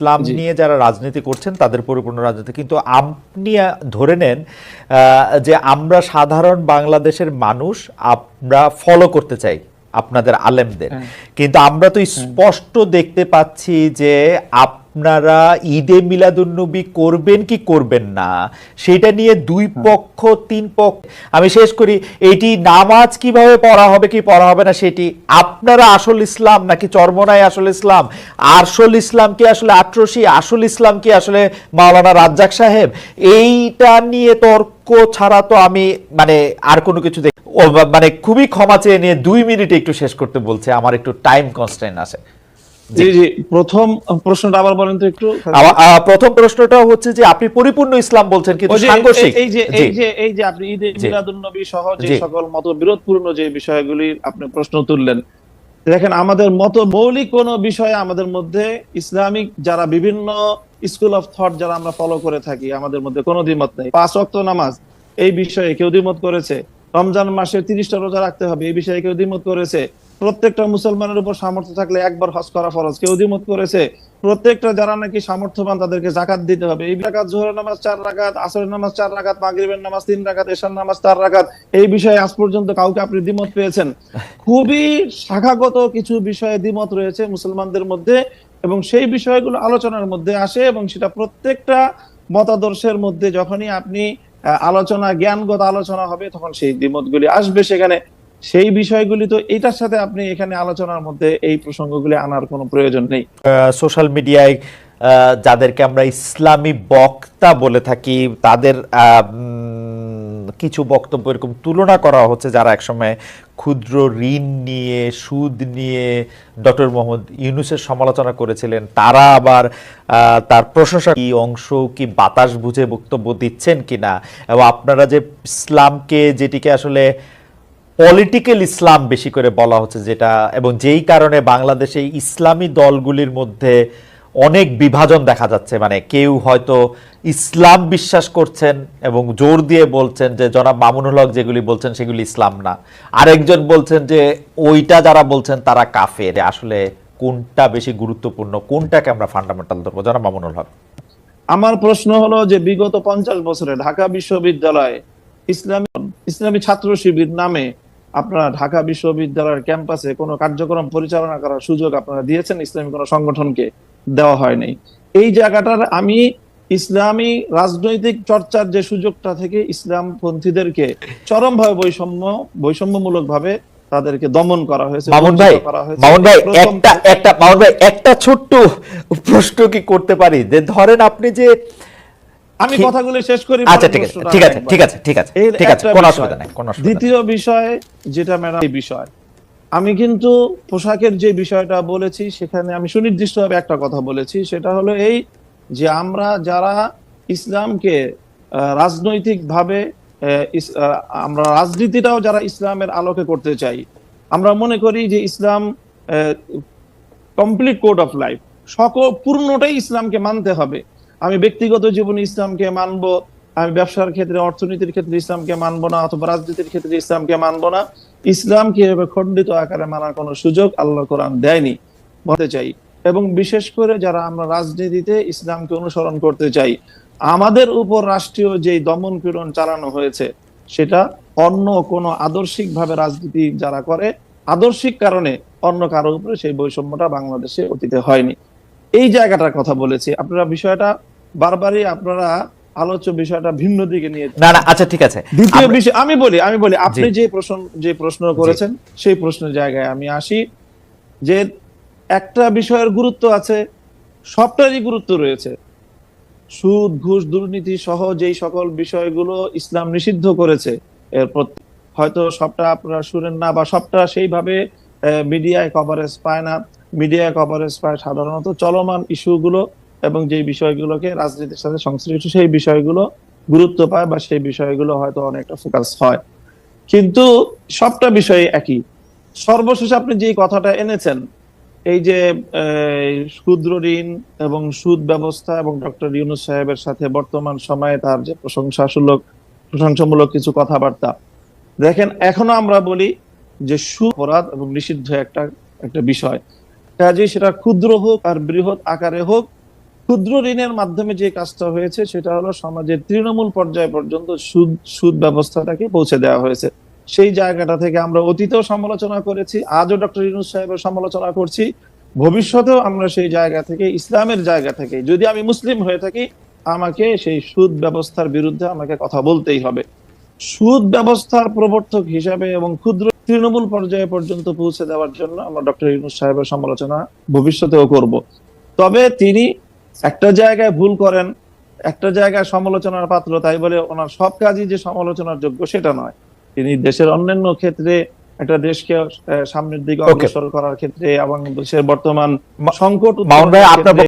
ইসলাম নিয়ে যারা রাজনীতি করছেন তাদের পরিপূর্ণ রাজনীতি। কিন্তু আপনি ধরে নেন আহ, যে আমরা সাধারণ বাংলাদেশের মানুষ আমরা ফলো করতে চাই আপনাদের আলেমদের। হ্যাঁ। কিন্তু আমরা তো স্পষ্ট দেখতে পাচ্ছি যে আপনারা ঈদে মিলাদুন্নবী করবেন কি করবেন না? সেটা নিয়ে দুই। পক্ষ তিন পক্ষ। আমি শেষ করি এটি নামাজ কীভাবে পড়া হবে কি পড়া হবে না সেটি আপনারা আসল ইসলাম নাকি চর্মনায় আসল ইসলাম? আসল ইসলাম কি আসলে আট্রসি? আসল ইসলাম কি আসলে মাওলানা রাজ্জাক সাহেব? এইটা নিয়ে তর্ক ছাড়া তো আমি মানে আর কোনো কিছু দেখ মানে খুবই ক্ষমা চেয়ে নিয়ে দুই মিনিটে একটু শেষ করতে বলছে। আমার একটু টাইম কনস্ট্যান্ট আছে। জি জি। প্রথম প্রশ্নটা আবার বলেন তো একটু। প্রথম প্রশ্নটা হচ্ছে যে আপনি পরিপূর্ণ ইসলাম বলছেন কিন্তু সাংঘর্ষিক। এই যে এই যে এই যে আপনি ঈদে মিলাদুন নবী সহ যে সকল মত বিরোধপূর্ণ যে বিষয়গুলি আপনি প্রশ্ন তুললেন দেখেন আমাদের মত মৌলিক কোন বিষয়ে আমাদের মধ্যে ইসলামিক যারা বিভিন্ন স্কুল অফ থট যারা আমরা ফলো করে থাকি আমাদের মধ্যে কোনো দ্বিমত নেই। পাঁচ ওয়াক্ত নামাজ এই বিষয়ে কেউ দ্বিমত করেছে। রমজান মাসে তিরিশটা রোজা রাখতে হবে এই বিষয়ে কেউ দ্বিমত করেছে। প্রত্যেকটা মুসলমানের উপর সামর্থ্য থাকলে একবার হজ করা ফরজ। কেউ দ্বিমত করেছে, প্রত্যেকটা যারা নাকি সামর্থ্যবান তাদেরকে জাকাত দিতে হবে। এই রাকাত জোহরের নামাজ চার রাকাত, আসরের নামাজ চার রাকাত, মাগরিবের নামাজ তিন রাকাত, এশার নামাজ চার রাকাত, এই বিষয়ে আজ পর্যন্ত কাউকে আপনি দ্বিমত পেয়েছেন। খুবই শাখাগত কিছু বিষয়ে দ্বিমত রয়েছে মুসলমানদের মধ্যে এবং সেই বিষয়গুলো আলোচনার মধ্যে আসে এবং সেটা প্রত্যেকটা মতাদর্শের মধ্যে যখনই আপনি আলোচনা, জ্ঞানগত আলোচনা হবে, তখন সেই দ্বিমতগুলি আসবে সেখানে। সেই বিষয়গুলি তো এটার সাথে আপনি এখানে আলোচনার মধ্যে এই প্রসঙ্গগুলি আনার কোনো প্রয়োজন নেই। সোশ্যাল মিডিয়ায় যাদেরকে আমরা ইসলামী বক্তা বলে থাকি, তাদের কিছু বক্তব্য এরকম তুলনা করা হচ্ছে যারা একসময় ক্ষুদ্র ঋণ নিয়ে, সুদ নিয়ে, ডক্টর মোহাম্মদ ইউনুসের সমালোচনা করেছিলেন। তারা আবার তার প্রশংসা কি অংশ, কি বাতাস বুঝে বক্তব্য দিচ্ছেন কিনা? এবং আপনারা যে ইসলামকে, যেটিকে আসলে পলিটিক্যাল ইসলাম বেশি করে বলা হচ্ছে যেটা, এবং যেই কারণে বাংলাদেশে ইসলামী দলগুলির মধ্যে অনেক বিভাজন দেখা যাচ্ছে। মানে কেউ হয়তো ইসলাম বিশ্বাস করছেন এবং জোর দিয়ে বলছেন যে, জনাব মামুনুল হক যেগুলি বলছেন সেগুলি ইসলাম না। আরেকজন বলছেন যে, ওইটা যারা বলছেন তারা কাফের। আসলে কোনটা বেশি গুরুত্বপূর্ণ, কোনটাকে আমরা ফান্ডামেন্টাল ধরবো? জনাব মামুনুল হক। আমার প্রশ্ন হলো যে, বিগত পঞ্চাশ বছরে ঢাকা বিশ্ববিদ্যালয়ে ইসলামী ইসলামী ছাত্র শিবির নামে আপনারা ঢাকা বিশ্ববিদ্যালয়ের ক্যাম্পাসে কোনো কার্যক্রম পরিচালনা করার সুযোগ আপনারা দিয়েছেন ইসলামী কোনো সংগঠনকে দেওয়া হয়নি এই জায়গাটার আমি ইসলামী রাজনৈতিক চর্চার যে সুযোগটা থেকে ইসলাম পন্থীদেরকে চরমভাবে বৈষম্য বৈষম্যমূলক ভাবে তাদেরকে দমন করা হয়েছে মামুন ভাই। মামুন ভাই একটা একটা মামুন ভাই একটা ছোট্ট প্রশ্ন কি করতে পারি যে ধরেন আপনি যে আমি কথাগুলো শেষ করি আচ্ছা ঠিক আছে ঠিক আছে ঠিক আছে ঠিক আছে ঠিক আছে কোনো অসুবিধা নেই কোনো অসুবিধা দ্বিতীয় বিষয় যেটা ম্যাডাম এই বিষয়। আমি কিন্তু পোশাকের যে বিষয়টা বলেছি সেখানে আমি সুনির্দিষ্টভাবে একটা কথা বলেছি সেটা হলো এই যে আমরা যারা ইসলামকে রাজনৈতিক ভাবে আমরা রাজনীতিটাও যারা ইসলামের আলোকে করতে চাই আমরা মনে করি যে Islam complete code of life সকল পূর্ণটাই ইসলামকে মানতে হবে। আমি ব্যক্তিগত জীবনে ইসলামকে মানব, আমি ব্যবসার ক্ষেত্রে, অর্থনীতির ক্ষেত্রে ইসলামকে মানবো না, অথবা রাজনীতির ক্ষেত্রে ইসলামকে মানবো না, ইসলামকে এভাবে খণ্ডিত আকারে মানার কোনো সুযোগ আল্লাহ কোরআন দেয়নি। বলতে চাই, এবং বিশেষ করে যারা আমরা রাজনীতিতে ইসলামকে অনুসরণ করতে চাই, আমাদের উপর রাষ্ট্রীয় যে দমন পীড়ন চালানো হয়েছে, সেটা অন্য কোনো আদর্শিক ভাবে রাজনীতি যারা করে, আদর্শিক কারণে অন্য কারোর উপরে সেই বৈষম্যটা বাংলাদেশে অতীতে হয়নি। এই জায়গাটার কথা বলেছি। আপনারা বিষয়টা বারবারই আপনারা আলোচ্য বিষয়টা ভিন্ন দিকে নিয়ে না না আচ্ছা ঠিক আছে। দ্বিতীয় বিষয় আমি বলি আমি বলি আপনি যে প্রশ্ন যে প্রশ্ন করেছেন সেই প্রশ্নের জায়গায় আমি আসি যে একটা বিষয়ের গুরুত্ব আছে সবটারই গুরুত্ব রয়েছে। সুদ ঘুষ দুর্নীতি সহ যেই সকল বিষয়গুলো ইসলাম নিষিদ্ধ করেছে এর হয়তো সবটা আপনারা শুনেন না বা সবটা সেইভাবে মিডিয়ায় কভারেজ পায় না। মিডিয়ায় কভারেজ পায় সাধারণত চলমান ইস্যুগুলো এবং যে বিষয়গুলোকে রাজনীতির সাথে সংশ্লিষ্ট, সেই বিষয়গুলো গুরুত্ব পায় বা সেই বিষয়গুলো হয়তো অনেকটা ফোকাস হয়। কিন্তু সবটা বিষয় একই। সর্বশেষ আপনি যে কথাটা এনেছেন, এই যে ক্ষুদ্র ঋণ এবং সুদ ব্যবস্থা এবং ডক্টর ইউনুস সাহেবের সাথে বর্তমান সময়ে তার যে প্রশংসাসূলক প্রশংসামূলক কিছু কথাবার্তা, দেখেন এখনও আমরা বলি যে সুদ অপরাধ এবং নিষিদ্ধ একটা একটা বিষয়। কাজে সেটা ক্ষুদ্র হোক আর বৃহৎ আকারে হোক ক্ষুদ্র ঋণের মাধ্যমে যে কাজটা হয়েছে, সেটা হলো সমাজের তৃণমূল পর্যায় পর্যন্ত সুদ সুদ ব্যবস্থাটাকে পৌঁছে দেওয়া হয়েছে। সেই জায়গাটা থেকে আমরা অতীতেও সমালোচনা করেছি, আজও ডক্টর ইউনুস সাহেবের সমালোচনা করছি। ভবিষ্যতেও আমরা সেই জায়গা থেকে, ইসলামের জায়গা থেকে, যদি আমি মুসলিম হয়ে থাকি, আমাকে সেই সুদ ব্যবস্থার বিরুদ্ধে আমাকে কথা বলতেই হবে। সুদ ব্যবস্থার প্রবর্তক হিসাবে এবং ক্ষুদ্র তৃণমূল পর্যায়ে পর্যন্ত পৌঁছে দেওয়ার জন্য আমরা ডক্টর ইউনুস সাহেবের সমালোচনা ভবিষ্যতেও করব। তবে তিনি একটা জায়গায় ভুল করেন একটা জায়গায় সমালোচনার পাত্র তাই বলে ওনার সব কাজই যে সমালোচনার যোগ্য সেটা নয়। তিনি দেশের অন্যান্য ক্ষেত্রে একটা দেশকে সামনের দিকে অগ্রসর করার ক্ষেত্রে এবং দেশের বর্তমান সংকট ভাই আপনার